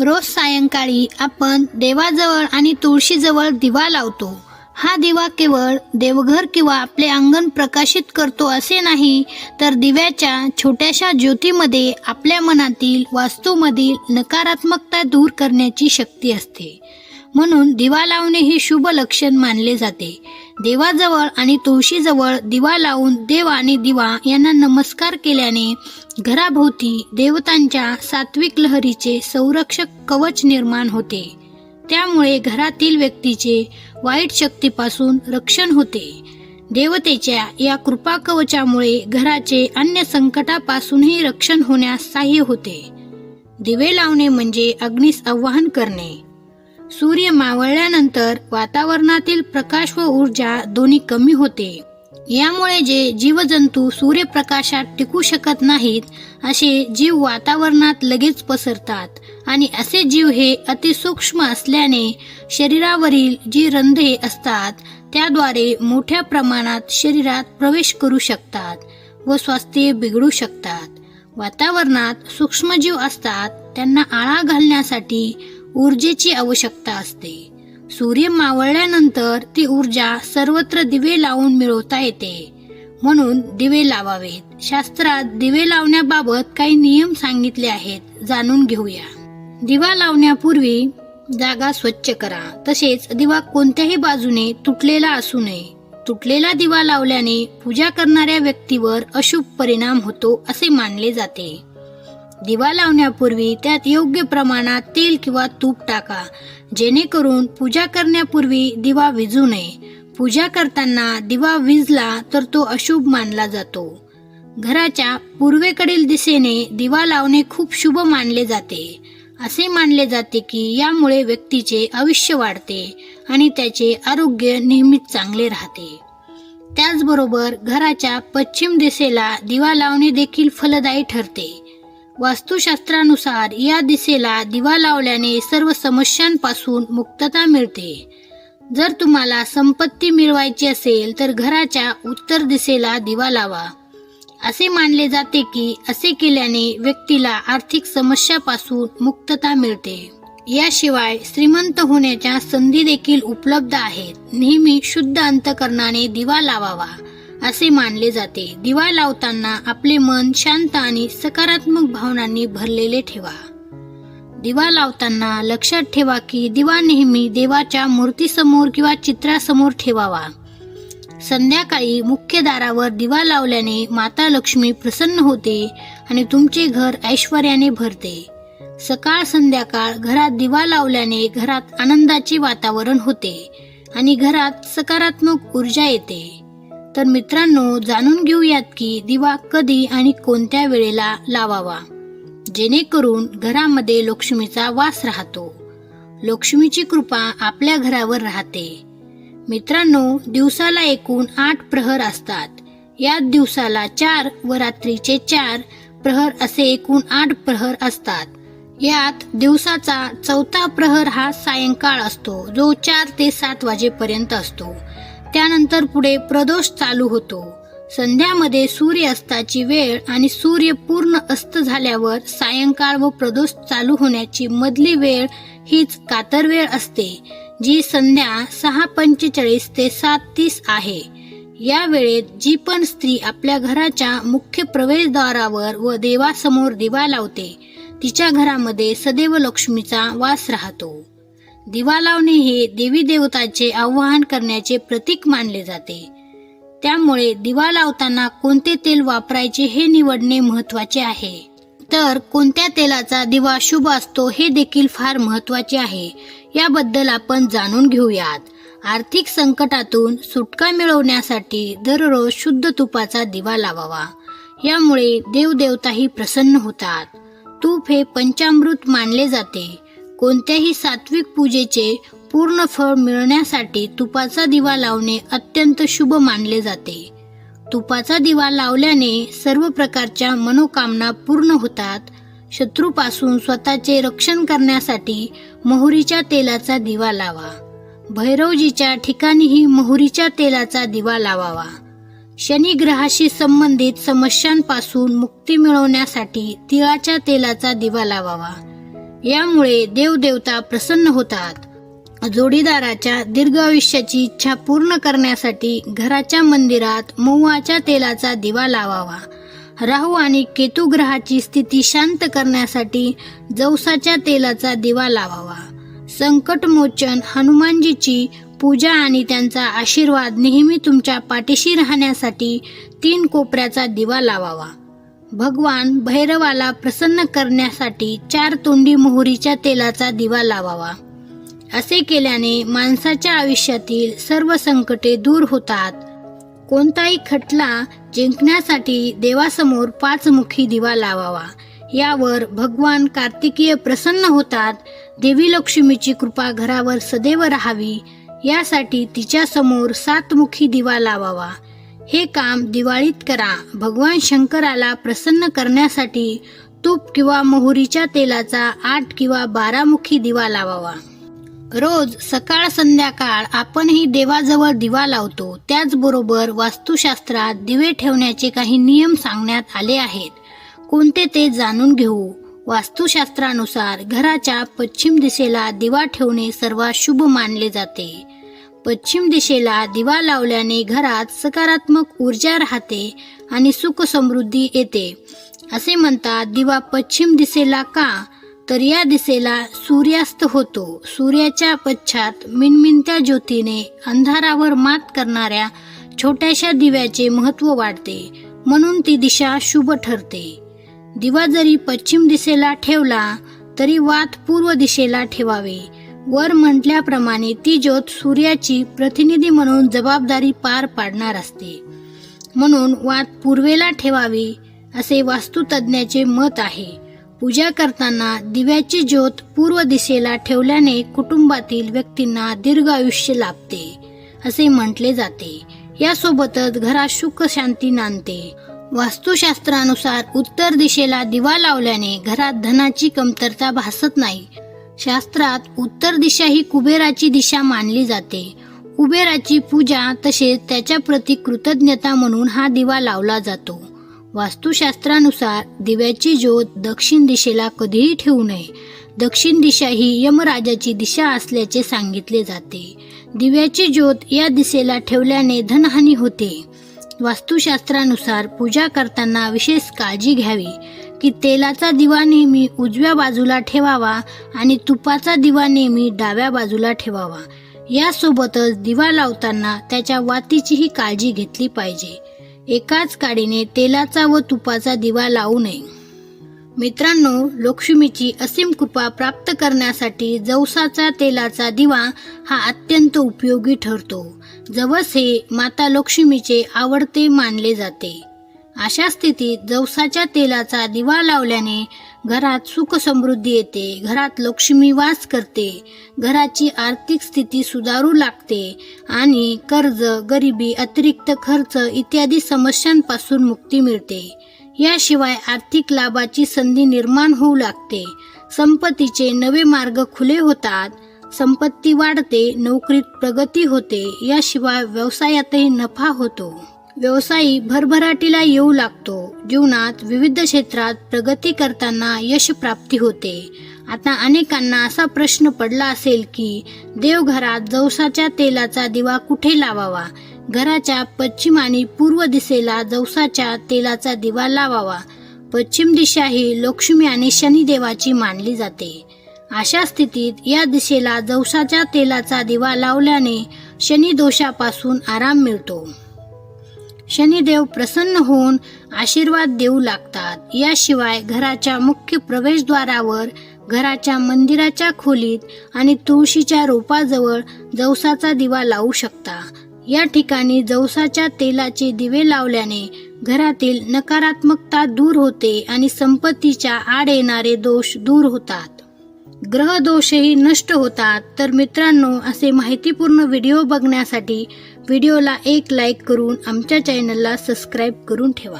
रोज सायंकाळी आपण देवाजवळ आणि तुळशीजवळ दिवा लावतो. हा दिवा केवळ देवघर किंवा आपले अंगण प्रकाशित करतो असे नाही तर दिव्याच्या छोट्याशा ज्योतीमध्ये आपल्या मनातील वास्तूमधील नकारात्मकता दूर करण्याची शक्ती असते. म्हणून दिवा लावणे हे शुभ लक्षण मानले जाते. देवाजवळ आणि तुळशीजवळ दिवा लावून देव आणि दिवा यांना नमस्कार केल्याने घराभोवती देवतांच्या सात्विक लहरीचे संरक्षक कवच निर्माण होते. त्यामुळे घरातील व्यक्तीचे वाईट शक्तीपासून रक्षण होते. देवतेच्या या कृपा कवचामुळे घराचे अन्य संकटापासूनही रक्षण होण्यास सहाय्य होते. दिवे लावणे म्हणजे अग्नीस आवाहन करणे. सूर्य मावळल्यानंतर वातावरणातील प्रकाश व ऊर्जा दोन्ही कमी होते. यामुळे जे जीवजंतू सूर्यप्रकाशात टिकू शकत नाहीत असे जीव वातावरणात लगेच पसरतात आणि असे जीव हे अतिसूक्ष्म असल्याने शरीरावरील जी रंध्रे असतात त्याद्वारे मोठ्या प्रमाणात शरीरात प्रवेश करू शकतात व स्वास्थ्य बिघडू शकतात. वातावरणात सूक्ष्मजीव असतात त्यांना आळा घालण्यासाठी ऊर्जेची आवश्यकता असते. सूर्य मावळल्यानंतर ती ऊर्जा सर्वत्र दिवे लावून मिळवता येते. म्हणून दिवे लावावेत. शास्त्रात दिवे लावण्याबाबत काही नियम सांगितले आहेत जाणून घेऊया. दिवा लावण्यापूर्वी जागा स्वच्छ करा. तसेच दिवा कोणत्याही बाजूने तुटलेला असू नये. तुटलेला दिवा लावल्याने पूजा करणाऱ्या व्यक्तीवर अशुभ परिणाम होतो असे मानले जाते. दिवा लावण्यापूर्वी त्यात योग्य प्रमाणात तेल किंवा तूप टाका. जेणेकरून पूजा करण्यापूर्वी दिवा विजू नये. पूजा करताना दिवा विजला तर तो अशुभ मानला जातो. घराच्या पूर्वेकडील दिशेने दिवा लावणे खूप शुभ मानले जाते. असे मानले जाते की यामुळे व्यक्तीचे आयुष्य वाढते आणि त्याचे आरोग्य नेहमीच चांगले राहते. त्याचबरोबर घराच्या पश्चिम दिशेला दिवा लावणे देखील फलदायी ठरते. वास्तुशास्त्रानुसार या दिशेला दिवा लावल्याने सर्व समस्यांपासून मुक्तता मिळते. जर तुम्हाला संपत्ती मिळवायची असेल तर घराच्या उत्तर दिशेला दिवा लावा. असे मानले जाते की असे केल्याने व्यक्तीला आर्थिक समस्यापासून मुक्तता मिळते. याशिवाय श्रीमंत होण्याच्या संधी देखील उपलब्ध आहेत. नेहमी शुद्ध अंतकरणाने दिवा लावावा. असे मानले जाते. दिवा लावताना आपले मन शांत आणि सकारात्मक भावनांनी भरलेले ठेवा. दिवा लावताना लक्षात ठेवा की दिवा नेहमी देवाच्या मूर्तीसमोर किंवा चित्रासमोर ठेवावा. संध्याकाळी मुख्य दारावर दिवा लावल्याने माता लक्ष्मी प्रसन्न होते आणि तुमचे घर ऐश्वर्याने भरते. सकाळ संध्याकाळ घरात दिवा लावल्याने घरात आनंदाचे वातावरण होते आणि घरात सकारात्मक ऊर्जा येते. तर मित्रांनो जाणून घेऊयात की दिवा कधी आणि कोणत्या वेळेला लावावा. जेणेकरून घरामध्ये लक्ष्मीचा वास राहतो. लक्ष्मीची कृपा आपल्या घरावर राहते. मित्रांनो दिवसाला एकूण आठ प्रहर असतात. यात दिवसाला चार व रात्रीचे चार प्रहर असे एकूण आठ प्रहर असतात. यात दिवसाचा चौथा प्रहर हा सायंकाळ असतो जो चार ते सात वाजेपर्यंत असतो. त्यानंतर पुढे प्रदोष चालू होतो. संध्यामध्ये सूर्य अस्ताची वेळ आणि सूर्य पूर्ण अस्त झाल्यावर सायंकाळ व प्रदोष चालू होण्याची मधली वेळ हीच कातर वेळ असते जी संध्या सहा पंचेचाळीस ते सात तीस आहे. या वेळेत जी पण स्त्री आपल्या घराच्या मुख्य प्रवेशद्वारावर व देवासमोर दिवा लावते तिच्या घरामध्ये सदैव लक्ष्मीचा वास राहतो. दिवा लावणे हे देवी देवतांचे आवाहन करण्याचे प्रतीक मानले जाते. त्यामुळे दिवा लावताना कोणते तेल वापरायचे हे निवडणे महत्त्वाचे आहे. तर कोणत्या तेलाचा दिवा शुभ असतो हे देखील फार महत्त्वाचे आहे. याबद्दल आपण जाणून घेऊयात. आर्थिक संकटातून सुटका मिळवण्यासाठी दररोज शुद्ध तुपाचा दिवा लावावा. यामुळे देवदेवताही प्रसन्न होतात. तूप हे पंचामृत मानले जाते. कोणत्याही सात्विक पूजेचे पूर्ण फळ मिळण्यासाठी तुपाचा दिवा लावणे अत्यंत शुभ मानले जाते. तुपाचा दिवा लावल्याने सर्व प्रकारच्या मनोकामना पूर्ण होतात. शत्रूपासून स्वतःचे रक्षण करण्यासाठी मोहरीच्या तेलाचा दिवा लावा. भैरवजीच्या ठिकाणीही मोहरीच्या तेलाचा दिवा लावावा. शनी ग्रहाशी संबंधित समस्यांपासून मुक्ती मिळवण्यासाठी तिळाच्या तेलाचा दिवा लावावा. यामुळे देवदेवता प्रसन्न होतात. जोडीदाराच्या दीर्घ आयुष्याची इच्छा पूर्ण करण्यासाठी घराच्या मंदिरात महुआच्या तेलाचा दिवा लावावा. राहू आणि केतू ग्रहाची स्थिती शांत करण्यासाठी जवसाच्या तेलाचा दिवा लावावा. संकटमोचन हनुमानजीची पूजा आणि त्यांचा आशीर्वाद नेहमी तुमच्या पाठीशी राहण्यासाठी तीन कोपऱ्याचा दिवा लावावा. भगवान भैरवाला प्रसन्न करण्यासाठी चार तोंडी मोहरीच्या तेलाचा दिवा लावावा. असे केल्याने माणसाच्या आयुष्यातील सर्व संकटे दूर होतात. कोणताही खटला जिंकण्यासाठी देवासमोर पाचमुखी दिवा लावावा. यावर भगवान कार्तिकीय प्रसन्न होतात. देवी लक्ष्मीची कृपा घरावर सदैव राहावी. यासाठी तिच्यासमोर सातमुखी दिवा लावावा. हे काम दिवाळीत करा. भगवान शंकराला प्रसन्न करण्यासाठी तूप किंवा मोहरीच्या तेलाचा आठ किंवा बारामुखी दिवा लावावा. रोज सकाळ संध्याकाळ आपणही देवाजवळ दिवा लावतो. त्याचबरोबर वास्तुशास्त्रात दिवे ठेवण्याचे काही नियम सांगण्यात आले आहेत. कोणते ते जाणून घेऊ. वास्तुशास्त्रानुसार घराच्या पश्चिम दिशेला दिवा ठेवणे सर्वात शुभ मानले जाते. पश्चिम दिशेला दिवा लावल्याने घरात सकारात्मक ऊर्जा राहते आणि सुख समृद्धी येते. असे म्हणतात दिवा पश्चिम दिशेला का? तर या दिशेला सूर्यास्त होतो. सूर्याच्या पश्चात मिनमिनत्या ज्योतीने अंधारावर मात करणाऱ्या छोट्याशा दिव्याचे महत्त्व वाढते. म्हणून ती दिशा शुभ ठरते. दिवा जरी पश्चिम दिशेला ठेवला तरी वात पूर्व दिशेला ठेवावे. वर म्हटल्याप्रमाणे ती ज्योत सूर्याची प्रतिनिधी म्हणून जबाबदारी पार पाडणार असते. म्हणून वात पूर्वेला ठेवावी असे वास्तुतज्ञाचे मत आहे. पूजा करताना दिव्याची ज्योत पूर्व दिशेला ठेवल्याने कुटुंबातील व्यक्तींना दीर्घ आयुष्य लाभते असे म्हटले जाते. यासोबतच घरात सुख शांती नांदते. वास्तुशास्त्रानुसार उत्तर दिशेला दिवा लावल्याने घरात धनाची कमतरता भासत नाही शास्त्रात उत्तर दिशा ही कुबेराची दिशा मानली जाते. कुबेराची पूजा तसेच त्याच्या प्रती कृतज्ञता म्हणून हा दिवा लावला जातो. वास्तुशास्त्रानुसार दिव्याची ज्योत दक्षिण दिशेला कधीही ठेवू नये. दक्षिण दिशा ही यमराजाची दिशा असल्याचे सांगितले जाते. दिव्याची ज्योत या दिशेला ठेवल्याने धनहानी होते. वास्तुशास्त्रानुसार पूजा करताना विशेष काळजी घ्यावी. की तेलाचा दिवा नेहमी उजव्या बाजूला ठेवावा आणि तुपाचा दिवा नेहमी डाव्या बाजूला ठेवावा. यासोबतच दिवा लावताना त्याच्या वातीचीही काळजी घेतली पाहिजे. एकाच काडीने तेलाचा व तुपाचा दिवा लावू नये. मित्रांनो लक्ष्मीची असीम कृपा प्राप्त करण्यासाठी जवसाचा तेलाचा दिवा हा अत्यंत उपयोगी ठरतो. जवस हे माता लक्ष्मीचे आवडते मानले जाते. अशा स्थितीत जवसाच्या तेलाचा दिवा लावल्याने घरात सुख समृद्धी येते. घरात लक्ष्मी वास करते. घराची आर्थिक स्थिती सुधारू लागते आणि कर्ज गरिबी अतिरिक्त खर्च इत्यादी समस्यांपासून मुक्ती मिळते. याशिवाय आर्थिक लाभाची संधी निर्माण होऊ लागते. संपत्तीचे नवे मार्ग खुले होतात. संपत्ती वाढते नोकरीत प्रगती होते. याशिवाय व्यवसायातही नफा होतो. व्यवसायी भरभराटीला येऊ लागतो. जीवनात विविध क्षेत्रात प्रगती करताना यश प्राप्ती होते. आता अनेकांना असा प्रश्न पडला असेल की देवघरात जवसाच्या तेलाचा दिवा कुठे लावावा? घराच्या पश्चिम आणि पूर्व दिशेला जवसाच्या तेलाचा दिवा लावावा. पश्चिम दिशा ही लक्ष्मी आणि शनिदेवाची मानली जाते. अशा स्थितीत या दिशेला जवसाच्या तेलाचा दिवा लावल्याने शनिदोषापासून आराम मिळतो. शनिदेव प्रसन्न होऊन आशीर्वाद देऊ लागतात. याशिवाय घराच्या मुख्य प्रवेशद्वारावर घराच्या मंदिराच्या खोलीत आणि तुळशीच्या रोपाजवळ जवसाचा दिवा लावू शकता. या ठिकाणी जवसाच्या तेलाचे दिवे लावल्याने घरातील नकारात्मकता दूर होते आणि संपत्तीच्या आड येणारे दोष दूर होतात. ग्रह दोषही नष्ट होतात. तर मित्रांनो असे माहितीपूर्ण व्हिडिओ बघण्यासाठी व्हिडिओला एक लाईक करून आमच्या चॅनलला सबस्क्राईब करून ठेवा.